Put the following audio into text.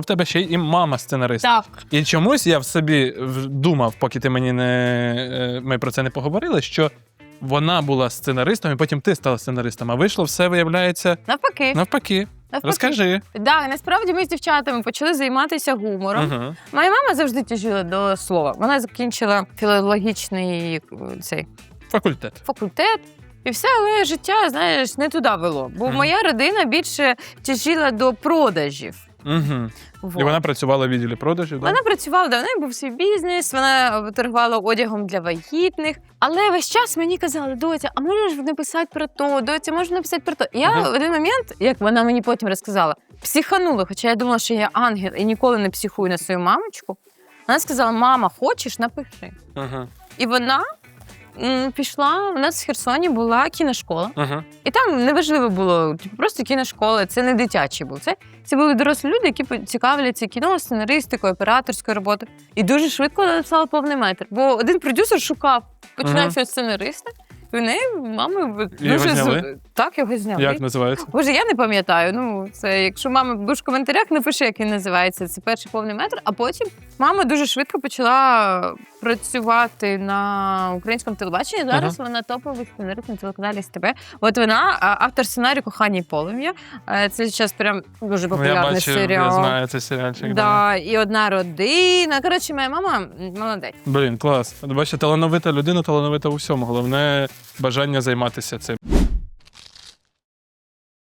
В тебе ще й мама сценарист. Так. І чомусь я в собі думав, поки ти мені не е, ми про це не поговорили, що вона була сценаристом, і потім ти стала сценаристом. А вийшло все, виявляється, Навпаки. навпаки. навпаки. Розкажи. Да, насправді ми з дівчатами почали займатися гумором. Угу. Моя мама завжди тяжіла до слова. Вона закінчила філологічний е, цей Факультет. факультет. І все, але життя, знаєш, не туди вело. Бо Мгм. моя родина більше тяжіла до продажів. Угу. Вот. І вона працювала в відділі продажів. Вона працювала, да, в неї був свій бізнес, вона торгувала одягом для вагітних. Але весь час мені казали, доця, а можеш написати про то, доця, можеш написати про то. Я Мгм. в один момент, як вона мені потім розказала, психанула, хоча я думала, що я ангел і ніколи не психую на свою мамочку. Вона сказала: Мама, хочеш, напиши. Угу. І вона м, пішла. У нас в Херсоні була кіношкола. Ага. І там неважливо було, типу, просто кіношкола, це не дитячий був. Це, це були дорослі люди, які по- цікавляться кіно, сценаристикою, операторською роботою. І дуже швидко написала повний метр. Бо один продюсер шукав починаючого сценариста, і в неї мами в- його дуже з-? Так його зняли. Як називається? Боже, я не пам'ятаю. Ну, це якщо мама будеш в коментарях, напиши, як він називається. Це перший повний метр. А потім мама дуже швидко почала працювати на українському телебаченні. Зараз вона топовий сценарист на телеканалі СТБ. От вона автор сценарію Кохання і полум'я. Е, Це зараз прям дуже Ну, я популярний серіал. я знаю цей серіальчик. Да, і одна родина. Коротше, моя мама молодець. Блін, клас. Бачите, талановита людина, талановита у всьому. Головне бажання займатися цим.